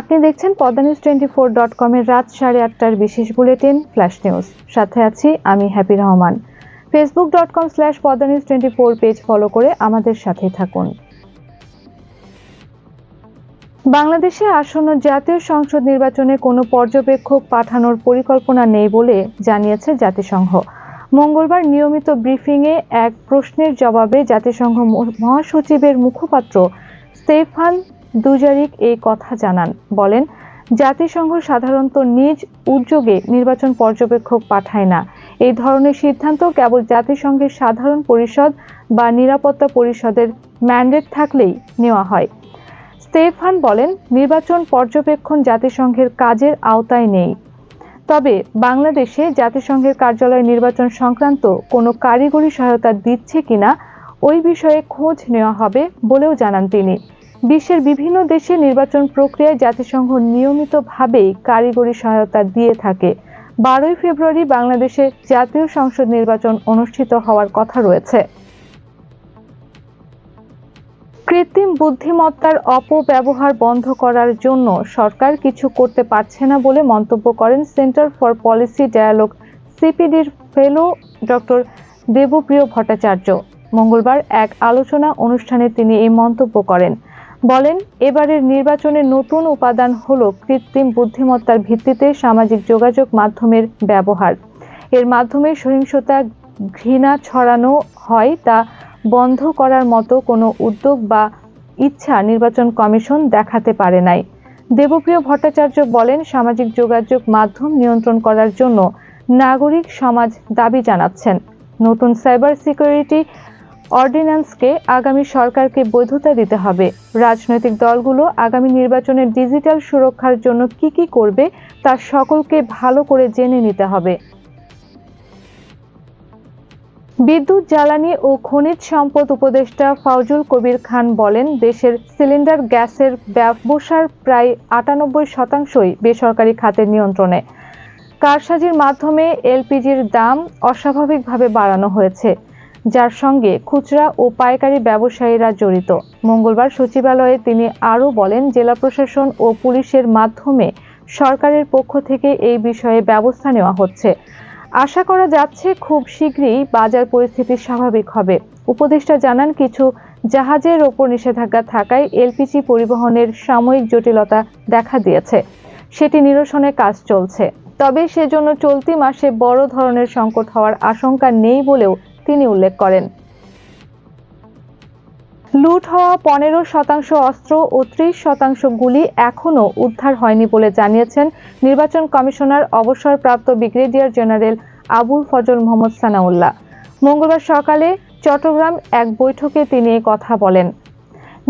আপনি দেখছেন Padma news twenty four dot কমের রাত সাড়ে আটটার বিশেষ বুলেটিন, ফ্ল্যাশ নিউজ। সাথে আছি আমি Happy Rahman. Facebook dot com slash Padma news twenty four page follow করে আমাদের সাথে থাকুন। বাংলাদেশে আসন্ন জাতীয় সংসদ নির্বাচনে কোনো পর্যবেক্ষক পাঠানোর পরিকল্পনা নেই বলে জানিয়েছে জাতিসংঘ। মঙ্গলবার নিয়মিত ব্রিফিংয়ে এক প্রশ্নের জবাবে জাতিসংঘ মহাসচিবের মুখপাত্র স্টেফান দুজারিক এই কথা জানান। বলেন, জাতিসংঘ সাধারণত নিজ উদ্যোগে নির্বাচন পর্যবেক্ষক পাঠায় না। এই ধরনের সিদ্ধান্ত কেবল জাতিসংঘের সাধারণ পরিষদ বা নিরাপত্তা পরিষদের ম্যান্ডেট থাকলেই নেওয়া হয়। স্টেফান বলেন, নির্বাচন পর্যবেক্ষণ জাতিসংঘের কাজের আওতায় নেই। তবে বাংলাদেশে জাতিসংঘের কার্যালয় নির্বাচন সংক্রান্ত কোনো কারিগরি সহায়তা দিচ্ছে কিনা, ওই বিষয়ে খোঁজ নেওয়া হবে বলেও জানান তিনি। বিশ্বের বিভিন্ন দেশে নির্বাচন প্রক্রিয়ায় জাতিসংঘ নিয়মিতভাবেই কারিগরি সহায়তা দিয়ে থাকে। বারোই ফেব্রুয়ারি বাংলাদেশে জাতীয় সংসদ নির্বাচন অনুষ্ঠিত হওয়ার কথা রয়েছে। কৃত্রিম বুদ্ধিমত্তার অপব্যবহার বন্ধ করার জন্য সরকার কিছু করতে পারছে না বলে মন্তব্য করেন সেন্টার ফর পলিসি ডায়ালগ সিপিডির ফেলো ডক্টর দেবপ্রিয় ভট্টাচার্য। মঙ্গলবার এক আলোচনা অনুষ্ঠানে তিনি এই মন্তব্য করেন। বলেন, এবারের নির্বাচনের নতুন উপাদান হল কৃত্রিম বুদ্ধিমত্তার ভিত্তিতে সামাজিক যোগাযোগ মাধ্যমের ব্যবহার। এর মাধ্যমে সহিংসতা ঘৃণা ছড়ানো হয় তা বন্ধ করার মতো কোনো উদ্যোগ বা ইচ্ছা নির্বাচন কমিশন দেখাতে পারে নাই। দেবপ্রিয় ভট্টাচার্য বলেন, সামাজিক যোগাযোগ মাধ্যম নিয়ন্ত্রণ করার জন্য নাগরিক সমাজ দাবি জানাচ্ছেন। নতুন সাইবার সিকিউরিটি অর্ডিন্যান্সকে আগামী সরকারকে বৈধতা দিতে হবে। রাজনৈতিক দলগুলো আগামী নির্বাচনের ডিজিটাল সুরক্ষার জন্য কি কি করবে তা সকলকে ভালো করে জেনে নিতে হবে। বিদ্যুৎ জ্বালানি ও খনিজ সম্পদ উপদেষ্টা ফাউজুল কবির খান বলেন, দেশের সিলিন্ডার গ্যাসের ব্যবসার প্রায় আটানব্বই শতাংশই বেসরকারি খাতের নিয়ন্ত্রণে। কারসাজির মাধ্যমে এলপিজির দাম অস্বাভাবিকভাবে বাড়ানো হয়েছে। যার সঙ্গে খুচরা ও পাইকারি ব্যবসায়ীরা জড়িত। মঙ্গলবার সচিবালয়ে তিনি আরও বলেন, জেলা প্রশাসন ও পুলিশের মাধ্যমে সরকারের পক্ষ থেকে এই বিষয়ে ব্যবস্থা নেওয়া হচ্ছে। আশা করা যাচ্ছে খুব শীঘ্রই বাজার পরিস্থিতি স্বাভাবিক হবে। উপদেষ্টা জানান, কিছু জাহাজের ওপর নিষেধাজ্ঞা থাকায় এলপিজি পরিবহনের সাময়িক জটিলতা দেখা দিয়েছে। সেটি নিরসনে কাজ চলছে। তবে সেজন্য চলতি মাসে বড় ধরনের সংকট হওয়ার আশঙ্কা নেই বলেও তিনি উল্লেখ করেন। লুট হওয়া পনেরো শতাংশ অস্ত্র ও ত্রিশ শতাংশ গুলি এখনও উদ্ধার হয়নি বলে জানিয়েছেন নির্বাচন কমিশনার অবসরপ্রাপ্ত ব্রিগেডিয়ার জেনারেল আবুল ফজল মোহাম্মদ সানাউল্লাহ। মঙ্গলবার সকালে চট্টগ্রাম এক বৈঠকে তিনি কথা বলেন।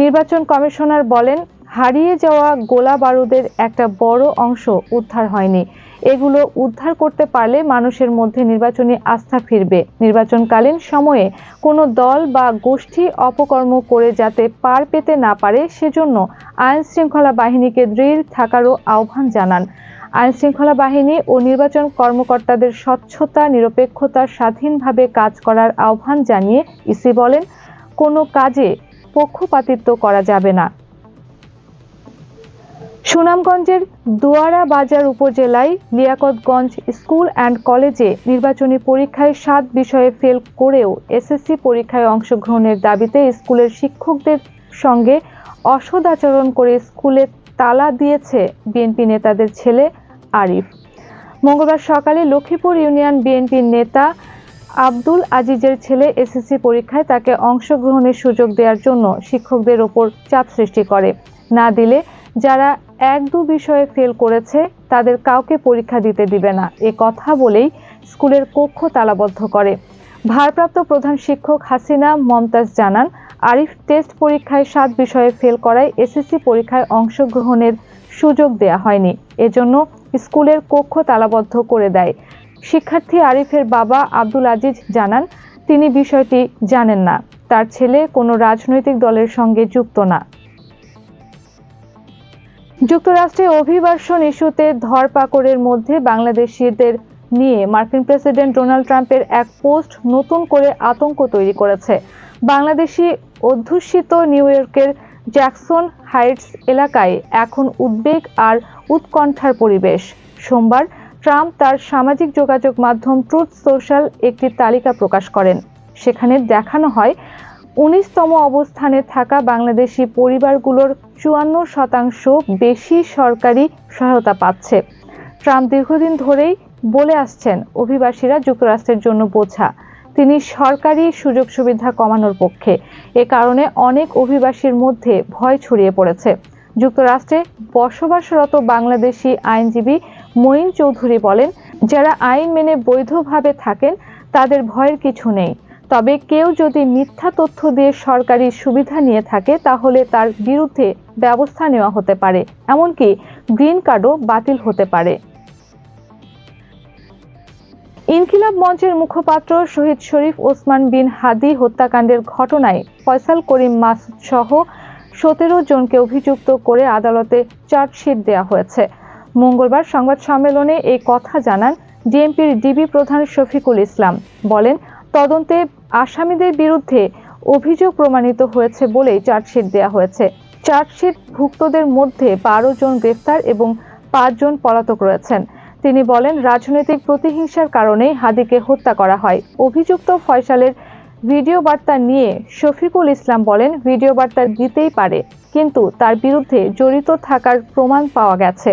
নির্বাচন কমিশনার বলেন হারিয়ে যাওয়া গোলা বারুদের একটা বড় অংশ উদ্ধার হয়নি। এগুলো উদ্ধার করতে পারলে মানুষের মধ্যে নির্বাচনী আস্থা ফিরবে। নির্বাচনকালীন সময়ে কোনো দল বা গোষ্ঠী অপকর্ম করে যাতে পার পেতে না পারে, সেজন্য আইন শৃঙ্খলা বাহিনীকে দৃঢ় থাকারও আহ্বান জানান। আইন শৃঙ্খলা বাহিনী ও নির্বাচন কর্মকর্তাদের স্বচ্ছতা, নিরপেক্ষতা, স্বাধীনভাবে কাজ করার আহ্বান জানিয়ে ইসি বলেন, কোনো কাজে পক্ষপাতিত্ব করা যাবে না। সুনামগঞ্জের দুয়ারা বাজার উপজেলায় লিয়াকতগঞ্জ স্কুল অ্যান্ড কলেজে নির্বাচনী পরীক্ষায় সাত বিষয়ে ফেল করেও এসএসসি পরীক্ষায় অংশগ্রহণের দাবিতে স্কুলের শিক্ষকদের সঙ্গে অসদাচরণ করে স্কুলে তালা দিয়েছে বিএনপি নেতাদের ছেলে আরিফ। মঙ্গলবার সকালে লক্ষ্মীপুর ইউনিয়ন বিএনপির নেতা আব্দুল আজিজের ছেলে এসএসসি পরীক্ষায় তাকে অংশগ্রহণের সুযোগ দেওয়ার জন্য শিক্ষকদের ওপর চাপ সৃষ্টি করে। না দিলে যারা এক দু বিষয়ে ফেল করেছে, তাদের কাউকে পরীক্ষা দিতে দিবে না। এ কথা বলেই স্কুলের কক্ষ তালাবদ্ধ করে। ভারপ্রাপ্ত প্রধান শিক্ষক হাসিনা মমতাজ জানান, আরিফ টেস্ট পরীক্ষায় সাত বিষয়ে ফেল করায় এসএসসি পরীক্ষায় অংশগ্রহণের সুযোগ দেয়া হয়নি। এজন্য স্কুলের কক্ষ তালাবদ্ধ করে দেয়। শিক্ষার্থী আরিফের বাবা আব্দুল আজিজ জানান, তিনি বিষয়টি জানেন না। তার ছেলে কোনো রাজনৈতিক দলের সঙ্গে যুক্ত না। যুক্তরাষ্ট্রে অভিবাসন ইস্যুতে ধরপাকড়ের মধ্যে বাংলাদেশিদের নিয়ে মার্কিন প্রেসিডেন্ট ডোনাল্ড ট্রাম্পের এক পোস্ট নতুন করে আতঙ্ক তৈরি করেছে। বাংলাদেশি অধ্যুষিত নিউ ইয়র্কের জ্যাকসন হাইটস এলাকায় এখন উদ্বেগ আর উৎকণ্ঠার পরিবেশ। সোমবার ট্রাম্প তার সামাজিক যোগাযোগ মাধ্যম ট্রুথ সোশ্যাল একটি তালিকা প্রকাশ করেন। সেখানে দেখানো হয় উনিশতম অবস্থানে থাকা বাংলাদেশি পরিবারগুলোর চুয়ান্ন শতাংশ বেশি সরকারি সহায়তা পাচ্ছে। ট্রাম্প দীর্ঘদিন ধরেই বলে আসছেন, অভিবাসীরা যুক্তরাষ্ট্রের জন্য বোঝা। তিনি সরকারি সুযোগ সুবিধা কমানোর পক্ষে। এ কারণে অনেক অভিবাসীর মধ্যে ভয় ছড়িয়ে পড়েছে। যুক্তরাষ্ট্রে বসবাসরত বাংলাদেশি আইনজীবী মঈন চৌধুরী বলেন, যারা আইন মেনে বৈধভাবে থাকেন, তাদের ভয়ের কিছু নেই। তবে কেউ যদি মিথ্যা তথ্য দিয়ে সরকারি সুবিধা নিয়ে থাকে, তাহলে তার বিরুদ্ধে ব্যবস্থা নেওয়া হতে পারে। এমনকি গ্রিন কার্ডও বাতিল হতে পারে। ইনকিলাব মঞ্চের মুখপাত্র শহীদ শরীফ ওসমান বিন হাদি হত্যাকাণ্ডের ঘটনায় ফয়সাল করিম মাসুদ সহ সতেরো জনকে অভিযুক্ত করে আদালতে চার্জশিট দেওয়া হয়েছে। মঙ্গলবার সংবাদ সম্মেলনে এই কথা জানান ডিএমপির ডিবি প্রধান শফিকুল ইসলাম। বলেন, তদন্তে আসামিদের বিরুদ্ধে অভিযোগ প্রমাণিত হয়েছে বলেই চার্জশিট দেওয়া হয়েছে। চার্জশিট ভুক্তদের মধ্যে বারো জন গ্রেফতার এবং পাঁচজন পলাতক রয়েছেন। তিনি বলেন, রাজনৈতিক প্রতিহিংসার কারণেই হাদিকে হত্যা করা হয়। অভিযুক্ত ফয়সালের ভিডিও বার্তা নিয়ে শফিকুল ইসলাম বলেন, ভিডিও বার্তা দিতেই পারে, কিন্তু তার বিরুদ্ধে জড়িত থাকার প্রমাণ পাওয়া গেছে।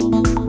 Bye.